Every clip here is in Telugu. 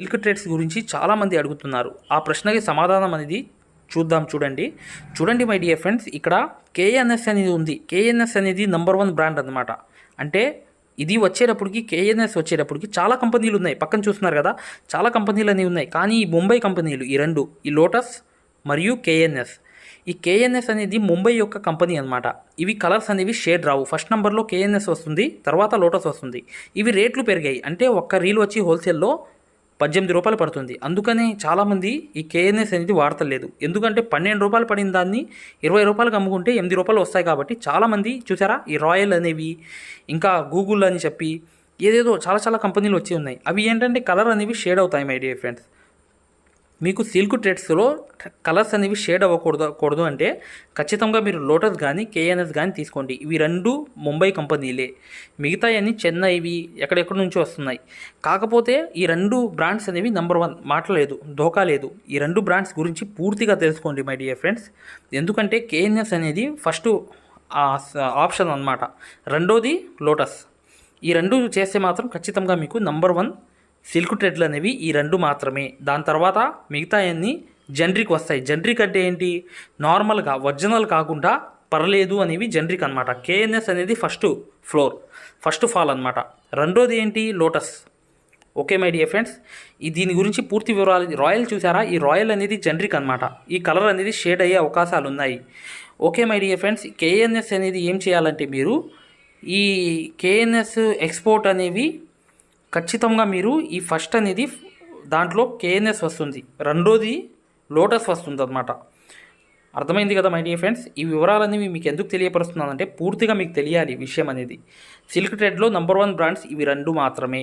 సిల్క్ గురించి చాలామంది అడుగుతున్నారు. ఆ ప్రశ్నకి సమాధానం అనేది చూద్దాం చూడండి. చూడండి మై డియర్ ఫ్రెండ్స్ ఇక్కడ కేఎన్ఎస్ అనేది ఉంది. కేఎన్ఎస్ అనేది నెంబర్ వన్ బ్రాండ్ అనమాట అంటే ఇది వచ్చేటప్పటికి కేఎన్ఎస్ వచ్చేటప్పటికి చాలా కంపెనీలు ఉన్నాయి. పక్కన చూస్తున్నారు కదా చాలా కంపెనీలు అనేవి ఉన్నాయి. కానీ ఈ ముంబై కంపెనీలు ఈ రెండు ఈ లోటస్ మరియు కేఎన్ఎస్. ఈ కేఎన్ఎస్ అనేది ముంబై యొక్క కంపెనీ అనమాట ఇవి కలర్స్ అనేవి షేడ్ రావు. ఫస్ట్ నెంబర్లో కేఎన్ఎస్ వస్తుంది తర్వాత లోటస్ వస్తుంది. ఇవి రేట్లు పెరిగాయి. అంటే ఒక్క రీల్ వచ్చి హోల్సేల్లో పద్దెనిమిది రూపాయలు పడుతుంది. అందుకనే చాలామంది ఈ కేఎన్ఎస్ అనేది వాడతలేదు. ఎందుకంటే పన్నెండు రూపాయలు పడిన దాన్ని ఇరవై రూపాయలకు అమ్ముకుంటే ఎనిమిది రూపాయలు వస్తాయి కాబట్టి చాలామంది చూసారా? ఈ రాయల్ అనేవి ఇంకా గూగుల్ అని చెప్పి ఏదేదో చాలా చాలా కంపెనీలు వచ్చి ఉన్నాయి. అవి ఏంటంటే కలర్ అనేవి షేడ్ అవుతాయి మై డియర్ ఫ్రెండ్స్ మీకు సిల్క్ ట్రెడ్స్లో కలర్స్ అనేవి షేడ్ అవ్వకూడదు కూడదు అంటే ఖచ్చితంగా మీరు లోటస్ కానీ కేఎన్ఎస్ కానీ తీసుకోండి. ఇవి రెండు ముంబై కంపెనీలే. మిగతా అన్ని చెన్నైవి ఎక్కడెక్కడి నుంచి వస్తున్నాయి. కాకపోతే ఈ రెండు బ్రాండ్స్ అనేవి నెంబర్ వన్ మాట్లాడలేదు ధోకా లేదు. ఈ రెండు బ్రాండ్స్ గురించి పూర్తిగా తెలుసుకోండి మై డియర్ ఫ్రెండ్స్. ఎందుకంటే కేఎన్ఎస్ అనేది ఫస్ట్ ఆప్షన్ అన్నమాట. రెండోది లోటస్. ఈ రెండు చేస్తే మాత్రం ఖచ్చితంగా మీకు నంబర్ వన్ సిల్క్ ట్రెడ్లు అనేవి ఈ రెండు మాత్రమే. దాని తర్వాత మిగతా అన్నీ జనరిక్ వస్తాయి. జనరిక్ అంటే ఏంటి? నార్మల్గా ఒరిజినల్ కాకుండా పర్లేదు అనేవి జనరిక్ అనమాట కేఎన్ఎస్ అనేది ఫస్ట్ ఫ్లోర్ ఫస్ట్ ఫాల్ అనమాట రెండోది ఏంటి? Lotus. Okay my dear friends ఈ దీని గురించి పూర్తి వివరాలు రాయల్ చూసారా? ఈ రాయల్ అనేది జనరిక్ అనమాట ఈ కలర్ అనేది షేడ్ అయ్యే అవకాశాలు ఉన్నాయి. Okay my dear friends KNS అనేది ఏం చేయాలంటే మీరు ఈ కేఎన్ఎస్ ఎక్స్పోర్ట్ అనేవి ఖచ్చితంగా మీరు ఈ ఫస్ట్ అనేది దాంట్లో కేఎన్ఎస్ వస్తుంది. రెండోది లోటస్ వస్తుంది అనమాట అర్థమైంది కదా మై డియర్ ఫ్రెండ్స్? ఈ వివరాలన్నీ మీకు ఎందుకు తెలియపరుస్తున్నానంటే పూర్తిగా మీకు తెలియాలి విషయం అనేది. సిల్క్ ట్రెడ్లో నంబర్ వన్ బ్రాండ్స్ ఇవి రెండు మాత్రమే.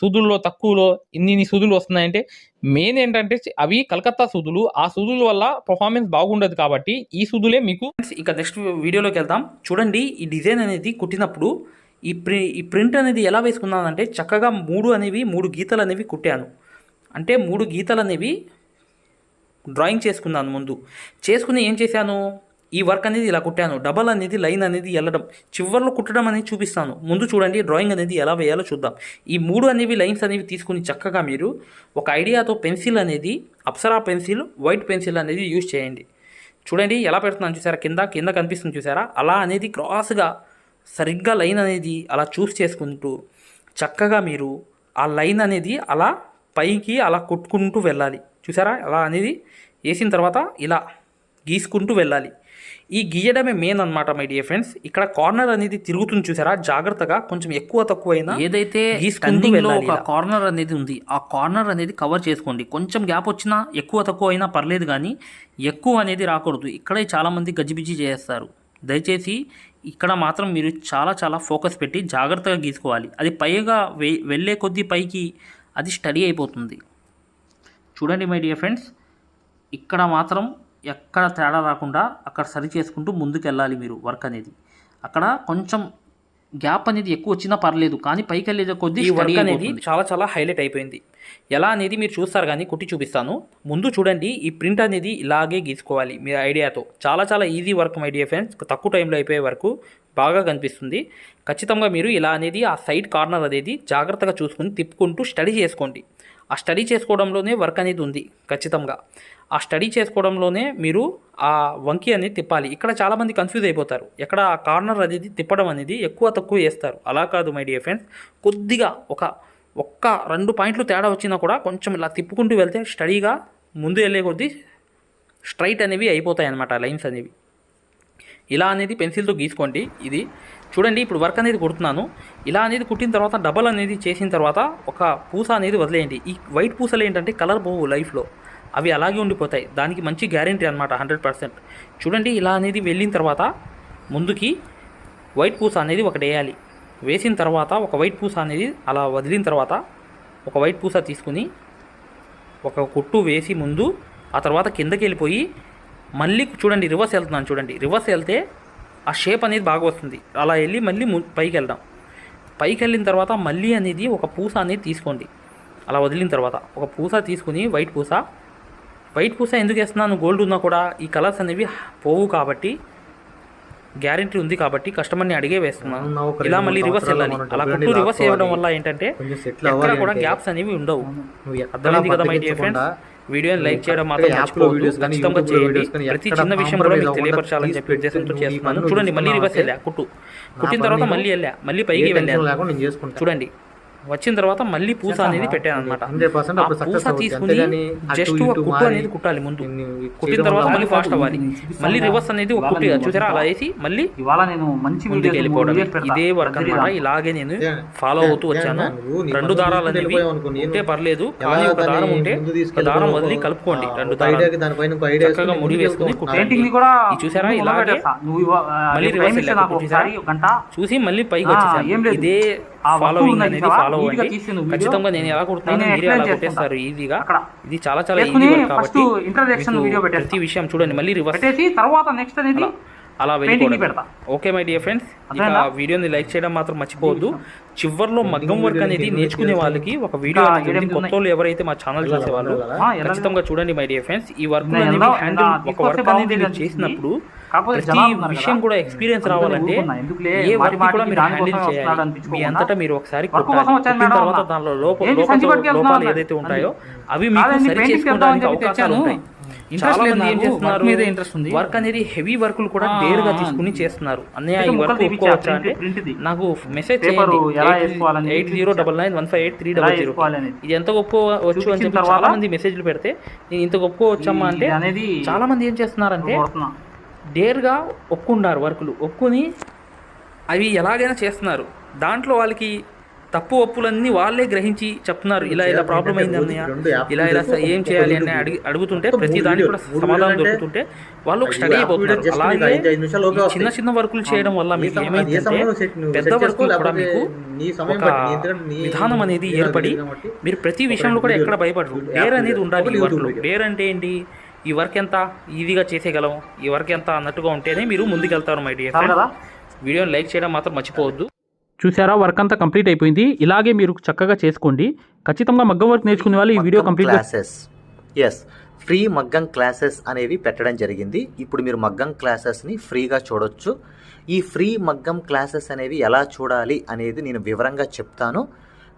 సూదుల్లో తక్కువలో ఇన్ని ఇన్ని సూదులు వస్తున్నాయంటే మెయిన్ ఏంటంటే అవి కలకత్తా సూదులు. ఆ సూదుల వల్ల పర్ఫార్మెన్స్ బాగుండదు కాబట్టి ఈ సూదులే మీకు ఇక నెక్స్ట్ వీడియోలోకి వెళ్దాం. చూడండి ఈ డిజైన్ అనేది కుట్టినప్పుడు ఈ ప్రి ఈ ప్రింట్ అనేది ఎలా వేసుకున్నానంటే చక్కగా మూడు అనేవి మూడు గీతలు అనేవి కుట్టాను. అంటే మూడు గీతలు అనేవి డ్రాయింగ్ చేసుకున్నాను ముందు. చేసుకుని ఏం చేశాను? ఈ వర్క్ అనేది ఇలా కుట్టాను. డబల్ అనేది లైన్ అనేది వెళ్ళడం చివర్లో కుట్టడం అనేది చూపిస్తాను. ముందు చూడండి డ్రాయింగ్ అనేది ఎలా వేయాలో చూద్దాం. ఈ మూడు అనేవి లైన్స్ అనేవి తీసుకుని చక్కగా మీరు ఒక ఐడియాతో పెన్సిల్ అనేది అప్సరా పెన్సిల్ వైట్ పెన్సిల్ అనేది యూజ్ చేయండి. చూడండి ఎలా పెడుతున్నాను చూసారా? కింద కింద కనిపిస్తుంది చూసారా? అలా అనేది క్రాస్గా సరిగ్గా లైన్ అనేది అలా చూస్ చేసుకుంటూ చక్కగా మీరు ఆ లైన్ అనేది అలా పైకి అలా కొట్టుకుంటూ వెళ్ళాలి. చూసారా? అలా అనేది వేసిన తర్వాత ఇలా గీసుకుంటూ వెళ్ళాలి. ఈ గీయడమే మెయిన్ అనమాట మై డియర్ ఫ్రెండ్స్ ఇక్కడ కార్నర్ అనేది తిరుగుతుంది చూసారా? జాగ్రత్తగా కొంచెం ఎక్కువ తక్కువ అయినా ఏదైతే ఒక కార్నర్ అనేది ఉంది ఆ కార్నర్ అనేది కవర్ చేసుకోండి. కొంచెం గ్యాప్ వచ్చినా ఎక్కువ తక్కువ అయినా పర్లేదు కానీ ఎక్కువ అనేది రాకూడదు. ఇక్కడే చాలామంది గజిబిజి చేస్తారు. దయచేసి ఇక్కడ మాత్రం మీరు చాలా చాలా ఫోకస్ పెట్టి జాగ్రత్తగా గీసుకోవాలి. అది పైగా వె వెళ్ళే కొద్దీ పైకి అది స్టడీ అయిపోతుంది. చూడండి మై డియర్ ఫ్రెండ్స్ ఇక్కడ మాత్రం ఎక్కడ తేడా రాకుండా అక్కడ సరి చేసుకుంటూ ముందుకు వెళ్ళాలి మీరు వర్క్ అనేది. అక్కడ కొంచెం గ్యాప్ అనేది ఎక్కువ వచ్చినా పర్లేదు కానీ పైకి వెళ్ళే కొద్దీ వర్క్ అనేది చాలా చాలా హైలైట్ అయిపోయింది. ఎలా అనేది మీరు చూస్తారు కానీ కుట్టి చూపిస్తాను. ముందు చూడండి ఈ ప్రింట్ అనేది ఇలాగే గీసుకోవాలి మీ ఐడియాతో. చాలా చాలా easy work my dear friends. తక్కువ టైంలో అయిపోయే వరకు బాగా కనిపిస్తుంది. ఖచ్చితంగా మీరు ఇలా అనేది ఆ సైడ్ కార్నర్ అనేది జాగ్రత్తగా చూసుకుని తిప్పుకుంటూ స్టడీ చేసుకోండి. ఆ స్టడీ చేసుకోవడంలోనే వర్క్ అనేది ఉంది ఖచ్చితంగా. ఆ స్టడీ చేసుకోవడంలోనే మీరు ఆ వంకి అనేది తిప్పాలి. ఇక్కడ చాలామంది కన్ఫ్యూజ్ అయిపోతారు. ఎక్కడ ఆ కార్నర్ అనేది తిప్పడం అనేది ఎక్కువ తక్కువ వేస్తారు అలా కాదు మై డియర్ ఫ్రెండ్స్. కొద్దిగా ఒక ఒక్క రెండు పాయింట్లు తేడా వచ్చినా కూడా కొంచెం ఇలా తిప్పుకుంటూ వెళ్తే స్టడీగా ముందు వెళ్ళే కొద్దీ స్ట్రైట్ అనేవి అయిపోతాయి అన్నమాట లైన్స్ అనేవి. ఇలా అనేది పెన్సిల్తో గీసుకోండి. ఇది చూడండి ఇప్పుడు వర్క్ అనేది కుడుతున్నాను. ఇలా అనేది కుట్టిన తర్వాత డబల్ అనేది చేసిన తర్వాత ఒక పూస అనేది వదిలేయండి. ఈ వైట్ పూసలు ఏంటంటే కలర్ పోవు లైఫ్లో. అవి అలాగే ఉండిపోతాయి. దానికి మంచి గ్యారంటీ అనమాట హండ్రెడ్ పర్సెంట్. చూడండి ఇలా అనేది వెళ్ళిన తర్వాత ముందుకి వైట్ పూస అనేది ఒకటి వేయాలి. వేసిన తర్వాత ఒక వైట్ పూస అనేది అలా వదిలిన తర్వాత ఒక వైట్ పూస తీసుకుని ఒక కుట్టు వేసి ముందు ఆ తర్వాత కిందకి వెళ్ళిపోయి మళ్ళీ చూడండి రివర్స్ వెళ్తున్నాను చూడండి. రివర్స్ వెళ్తే ఆ షేప్ అనేది బాగా వస్తుంది. అలా వెళ్ళి మళ్ళీ పైకి వెళ్దాం. పైకి వెళ్ళిన తర్వాత మళ్ళీ అనేది ఒక పూస అనేది తీసుకోండి. అలా వదిలిన తర్వాత ఒక పూస తీసుకుని వైట్ పూస వైట్ పూస ఎందుకు వేస్తున్నాను? గోల్డ్ ఉన్నా కూడా ఈ కలర్స్ అనేవి పోవు కాబట్టి గ్యారంటీ ఉంది కాబట్టి కస్టమర్ని అడిగే వేస్తున్నాను ఇలా మళ్ళీ రివర్స్ వెళ్ళాలి. అలా కుట్టు రివర్స్ లాక్కోవాలి. వల్ల ఏంటంటే ఎక్కడ కూడా గ్యాప్స్ అనేవి ఉండవు. అర్థమైంది కదా మై డియర్ ఫ్రెండ్స్ వీడియోని లైక్ చేయడం మాత్రం మర్చిపోవద్దు. ఖచ్చితంగా చేయండి. ప్రతి చిన్న విషయం కూడా మీకు తెలియపరచాలని చెప్పి ఉద్దేశంతో చేస్తున్నాను. చూడండి మళ్ళీ రివర్స్ వెళ్ళా. కుట్టు కుట్టిన తర్వాత మళ్ళీ వెళ్ళా. మళ్ళీ పైకి చేసుకుంటా. చూడండి. వచ్చిన తర్వాత మళ్ళీ పూస అనేది పెట్టాను అనమాట 100% ఆ అప్పుడు success పూస. తీసుకుని జస్ట్ ఒక కుట్టు అనేది కుట్టాలి ముందు కుట్టిన తర్వాత మళ్ళీ ఫాస్ట్ అవ్వాలి మళ్ళీ రివర్స్ అనేది ఒక కుట్టి చూసారా అలా వేసి మళ్ళీ ఇవాళ నేను మంచి ముందుకు వెళ్ళిపోవడం. ఇదే వర్క్ అనమాట. ఇలాగే నేను. ఫాలో అవుతూ వచ్చాను రెండు దారాలు అనేవి ఉంటే పర్లేదు కానీ ఒక దారం ఉంటే ఒక? దారం వదిలి కలుపుకోండి రెండు దారాలు చక్కగా ముడి వేసుకుని. కుట్టండి. చూసారా ఇలాగే మళ్ళీ రివర్స్ చూసి మళ్ళీ పైకి వచ్చేసాను. ఇదే ఫాలోయింగ్ అనేది ఫాలో అవ్వండి ఖచ్చితంగా నేను ఎలా కుడుతున్నాను మీరే కొట్టేస్తారు. ఈజీగా. ఇది చాలా చాలా ఈజీ కాబట్టి. ప్రతి విషయం చూడండి మళ్ళీ రివర్స్ పెట్టేసి తర్వాత నెక్స్ట్ అనేది అలా వెళ్ళిపోవడం ఓకే మై డియర్ ఫ్రెండ్స్ ఇక? వీడియోని లైక్ చేయడం మాత్రం మర్చిపోవద్దు. చివర్లో మగ్గం వర్క్ అనేది నేర్చుకునే వాళ్ళకి ఒక వీడియో అనేది కొత్త వాళ్ళు ఎవరైతే మా ఛానల్ చూసేవాళ్ళు ఖచ్చితంగా చూడండి మై డియర్ ఫ్రెండ్స్ ఈ వర్క్ అనేది హ్యాండిల్ ఒక వర్క్ అనేది. చేసినప్పుడు ప్రతి విషయం. కూడా ఎక్స్పీరియన్స్ రావాలంటే ఏ వర్క్ కూడా మీరు హ్యాండిల్ చేయాలి మీ అంతటా మీరు ఒకసారి కుట్టిన తర్వాత. దానిలో లోపల లోపాలు? ఏదైతే ఉంటాయో అవి మీకు కాదండి, సరి చేసుకోవడానికి అవకాశాలు. ఉంటాయి చాలా మంది ఏం. చేస్తున్నారు మీదే ఇంట్రెస్ట్ ఉంది. వర్క్ అనేది హెవీ వర్కులు కూడా ఆ, డేర్గా ఆ. తీసుకుని చేస్తున్నారు అన్నయ్య ఈ వర్క్ ఒప్పుకోవచ్చా అంటే. నాకు మెసేజ్ చేయండి eight zero double nine one five eight three double zero. ఇది ఎంత ఒప్పుకోవచ్చు అని చూపించిన చెప్పి చాలా మంది మెసేజ్లు పెడితే నేను ఇంత ఒప్పుకోవచ్చమ్మా అంటే చాలా మంది ఏం చేస్తున్నారంటే. డేర్గా ఒప్పుకున్నారు వర్కులు. ఒప్పుకొని అవి ఎలాగైనా చేస్తున్నారు. దాంట్లో వాళ్ళకి తప్పు ఒప్పులన్నీ వాళ్ళే గ్రహించి చెప్తున్నారు. ఇలా ఇలా ప్రాబ్లం అయింది అన్నయ్య. ఇలా ఇలా ఏం ఒక చేయాలి అని. అడిగి అడుగుతుంటే ప్రతి దానికి కూడా సమాధానం దొరుకుతుంటే వాళ్ళు అది స్టడీ యాప్ అయిపోతున్నారు అలాగే. చిన్న చిన్న వర్కులు చేయడం వల్ల మీకు ఏమైందంటే పెద్ద వర్కులు కూడా మీకు ఒక విధానం అనేది ఏర్పడి మీరు ప్రతి విషయంలో కూడా ఎక్కడ భయపడరు. యాప్ డేర్ అనేది. ఉండాలి ఈ వర్క్లో. డేర్ అంటే ఏంటి? ఈ వర్క్ ఎంత ఈజీగా చేసేయగలం ఈ వర్క్ ఎంత అన్నట్టుగా ఉంటేనే మీరు ముందుకెళ్తారు మై డియర్ కదా? వీడియోని లైక్ చేయడం మాత్రం మర్చిపోవద్దు. చూసారా? వర్క్ అంతా కంప్లీట్ అయిపోయింది. ఇలాగే మీరు చక్కగా చేసుకోండి. ఖచ్చితంగా మగ్గం వర్క్ నేర్చుకునే వాళ్ళు ఈ video complete classes. S free మగ్గం క్లాసెస్ అనేవి పెట్టడం జరిగింది. ఇప్పుడు మీరు మగ్గం క్లాసెస్ని ఫ్రీగా చూడొచ్చు. ఈ ఫ్రీ మగ్గం క్లాసెస్ అనేవి ఎలా చూడాలి అనేది నేను వివరంగా చెప్తాను.